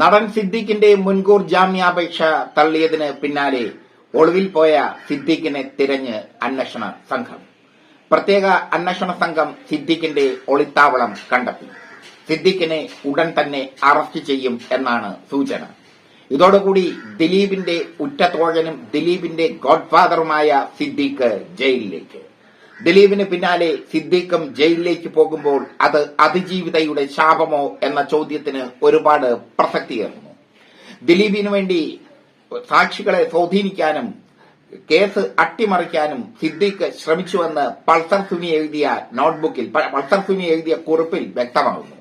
നടൻ സിദ്ദിഖിന്റെ മുൻകൂർ ജാമ്യാപേക്ഷ തള്ളിയതിന് പിന്നാലെ ഒളിവിൽ പോയ സിദ്ദിഖിനെ തിരഞ്ഞ് അന്വേഷണ സംഘം. പ്രത്യേക അന്വേഷണ സംഘം സിദ്ദിഖിന്റെ ഒളിത്താവളം കണ്ടെത്തി. സിദ്ദിഖിനെ ഉടൻ തന്നെ അറസ്റ്റ് ചെയ്യും എന്നാണ് സൂചന. ഇതോടുകൂടി ദിലീപിന്റെ ഉറ്റത്തോഴനും ദിലീപിന്റെ ഗോഡ്ഫാദറുമായ സിദ്ദിഖ് ജയിലിലേക്ക്. ദിലീപിന് പിന്നാലെ സിദ്ദീഖും ജയിലിലേക്ക് പോകുമ്പോൾ അത് അതിജീവിതയുടെ ശാപമോ എന്ന ചോദ്യത്തിന് ഒരുപാട് പ്രസക്തിയേറുന്നു ദിലീപിനു വേണ്ടി സാക്ഷികളെ സ്വാധീനിക്കാനും കേസ് അട്ടിമറിക്കാനും സിദ്ദീഖ് ശ്രമിച്ചുവെന്ന് പൾസർ സുനി എഴുതിയ നോട്ട്ബുക്കിൽ പൾസർ സുനി എഴുതിയ കുറിപ്പിൽ വ്യക്തമാകുന്നു.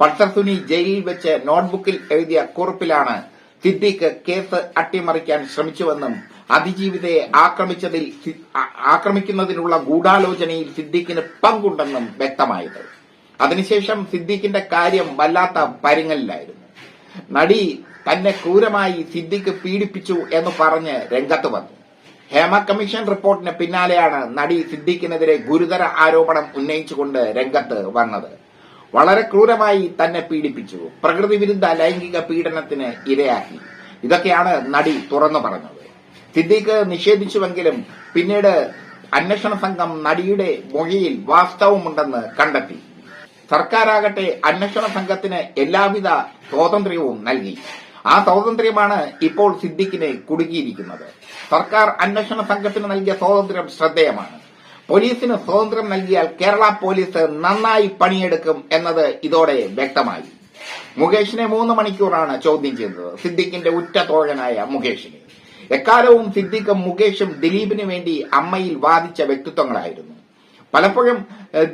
പൾസർ സുനി ജയിലിൽ വെച്ച് നോട്ട്ബുക്കിൽ എഴുതിയ കുറിപ്പിലാണ് സിദ്ദീഖ് കേസ് അട്ടിമറിക്കാൻ ശ്രമിച്ചുവെന്നും അതിജീവിതയെ ആക്രമിച്ചതിൽ ആക്രമിക്കുന്നതിനുള്ള ഗൂഢാലോചനയിൽ സിദ്ദീഖിന് പങ്കുണ്ടെന്നും വ്യക്തമായത്. അതിനുശേഷം സിദ്ദീഖിന്റെ കാര്യം വല്ലാത്ത പരിങ്ങലിലായിരുന്നു. നടി തന്നെ ക്രൂരമായി സിദ്ദിഖ് പീഡിപ്പിച്ചു എന്ന് പറഞ്ഞ് രംഗത്ത് വന്നു. ഹേമ കമ്മീഷൻ റിപ്പോർട്ടിന് പിന്നാലെയാണ് നടി സിദ്ദിഖിനെതിരെ ഗുരുതര ആരോപണം ഉന്നയിച്ചുകൊണ്ട് രംഗത്ത് വന്നത്. വളരെ ക്രൂരമായി തന്നെ പീഡിപ്പിച്ചു. പ്രകൃതി വിരുദ്ധ ലൈംഗിക പീഡനത്തിന് ഇരയാക്കി. ഇതൊക്കെയാണ് നടി തുറന്നു പറഞ്ഞത്. സിദ്ദീഖ് നിഷേധിച്ചുവെങ്കിലും പിന്നീട് അന്വേഷണ സംഘം നടിയുടെ മൊഴിയിൽ വാസ്തവമുണ്ടെന്ന് കണ്ടെത്തി. സർക്കാരാകട്ടെ അന്വേഷണ സംഘത്തിന് എല്ലാവിധ സ്വാതന്ത്ര്യവും നൽകി. ആ സ്വാതന്ത്ര്യമാണ് ഇപ്പോൾ സിദ്ദിഖിനെ കുടുക്കിയിരിക്കുന്നത്. സർക്കാർ അന്വേഷണ സംഘത്തിന് നൽകിയ സ്വാതന്ത്ര്യം ശ്രദ്ധേയമാണ്. പോലീസിന് സ്വാതന്ത്ര്യം നൽകിയാൽ കേരള പോലീസ് നന്നായി പണിയെടുക്കും എന്നത് ഇതോടെ വ്യക്തമായി. മുകേഷിനെ മൂന്ന് മണിക്കൂറാണ് ചോദ്യം ചെയ്തത്. സിദ്ദിഖിന്റെ ഉറ്റ തോഴനായ മുകേഷിനെ. എക്കാലവും സിദ്ദിഖും മുകേഷും ദിലീപിന് വേണ്ടി അമ്മയിൽ വാദിച്ച വ്യക്തിത്വങ്ങളായിരുന്നു. പലപ്പോഴും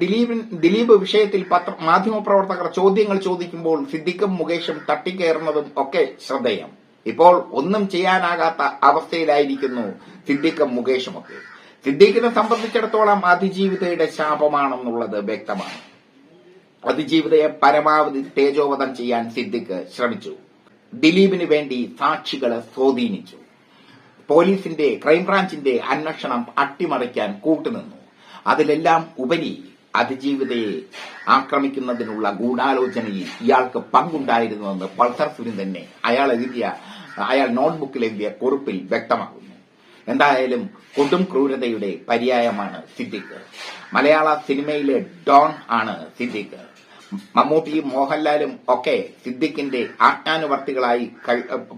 ദിലീപിൻ ദിലീപ് വിഷയത്തിൽ പത്ര മാധ്യമപ്രവർത്തകർ ചോദ്യങ്ങൾ ചോദിക്കുമ്പോൾ സിദ്ദിഖും മുകേഷും തട്ടിക്കയറുന്നതും ഒക്കെ ശ്രദ്ധേയം. ഇപ്പോൾ ഒന്നും ചെയ്യാനാകാത്ത അവസ്ഥയിലായിരിക്കുന്നു സിദ്ദിഖും മുകേഷുമൊക്കെ. സിദ്ദീഖിനെ സംബന്ധിച്ചിടത്തോളം അതിജീവിതയുടെ ശാപമാണെന്നുള്ളത് വ്യക്തമാണ്. അതിജീവിതയെ പരമാവധി തേജോവധം ചെയ്യാൻ സിദ്ദിഖ് ശ്രമിച്ചു. ദിലീപിന് വേണ്ടി സാക്ഷികളെ സ്വാധീനിച്ചു. പോലീസിന്റെ ക്രൈംബ്രാഞ്ചിന്റെ അന്വേഷണം അട്ടിമറിക്കാൻ കൂട്ടുനിന്നു. അതിലെല്ലാം ഉപരി അതിജീവിതയെ ആക്രമിക്കുന്നതിനുള്ള ഗൂഢാലോചനയിൽ ഇയാൾക്ക് പങ്കുണ്ടായിരുന്നുവെന്ന് പൾസർ സുനിൽ തന്നെ അയാൾ എഴുതിയ അയാൾ നോട്ട്ബുക്കിൽ എഴുതിയ കുറിപ്പിൽ വ്യക്തമാകുന്നു എന്തായാലും കൊടും ക്രൂരതയുടെ പര്യായമാണ് സിദ്ദിഖ്. മലയാള സിനിമയിലെ ഡോൺ ആണ് സിദ്ദിഖ്. മമ്മൂട്ടിയും മോഹൻലാലും ഒക്കെ സിദ്ദിഖിന്റെ ആജ്ഞാനുവർത്തികളായി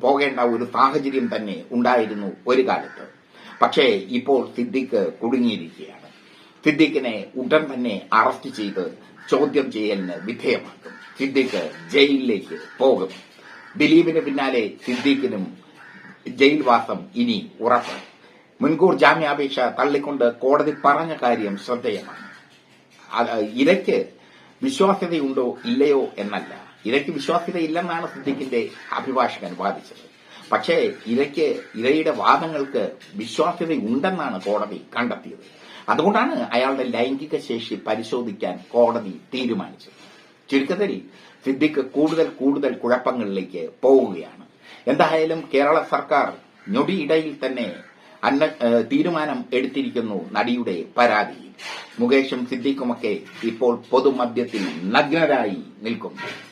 പോകേണ്ട ഒരു സാഹചര്യം തന്നെ ഉണ്ടായിരുന്നു ഒരു കാലത്ത്. പക്ഷേ ഇപ്പോൾ സിദ്ദിഖ് കുടുങ്ങിയിരിക്കുകയാണ്. സിദ്ദിഖിനെ ഉടൻ തന്നെ അറസ്റ്റ് ചെയ്ത് ചോദ്യം ചെയ്യലിന് വിധേയമാക്കും. സിദ്ദിഖ് ജയിലിലേക്ക് പോകും. ദിലീപിന് പിന്നാലെ സിദ്ദിഖിനും ജയിൽവാസം ഇനി ഉറപ്പ് മുൻകൂർ ജാമ്യാപേക്ഷ തള്ളിക്കൊണ്ട് കോടതി പറഞ്ഞ കാര്യം ശ്രദ്ധേയമാണ്. ഇരയ്ക്ക് വിശ്വാസ്യതയുണ്ടോ ഇല്ലയോ എന്നല്ല. ഇരയ്ക്ക് വിശ്വാസ്യതയില്ലെന്നാണ് സിദ്ദിഖിന്റെ അഭിഭാഷകൻ വാദിച്ചത്. പക്ഷേ ഇരയ്ക്ക് ഇരയുടെ വാദങ്ങൾക്ക് വിശ്വാസ്യതയുണ്ടെന്നാണ് കോടതി കണ്ടെത്തിയത്. അതുകൊണ്ടാണ് അയാളുടെ ലൈംഗിക ശേഷി പരിശോധിക്കാൻ കോടതി തീരുമാനിച്ചത്. ചുരുക്കത്തിൽ സിദ്ദിഖ് കൂടുതൽ കൂടുതൽ കുഴപ്പങ്ങളിലേക്ക് പോവുകയാണ്. എന്തായാലും കേരള സർക്കാർ ഞൊടിയിടയിൽ തന്നെ അന്ന തീരുമാനം എടുത്തിരിക്കുന്നു നടിയുടെ പരാതി. മുകേഷും സിദ്ദീഖുമൊക്കെ ഇപ്പോൾ പൊതുമധ്യത്തിൽ നഗ്നരായി നിൽക്കുന്നു.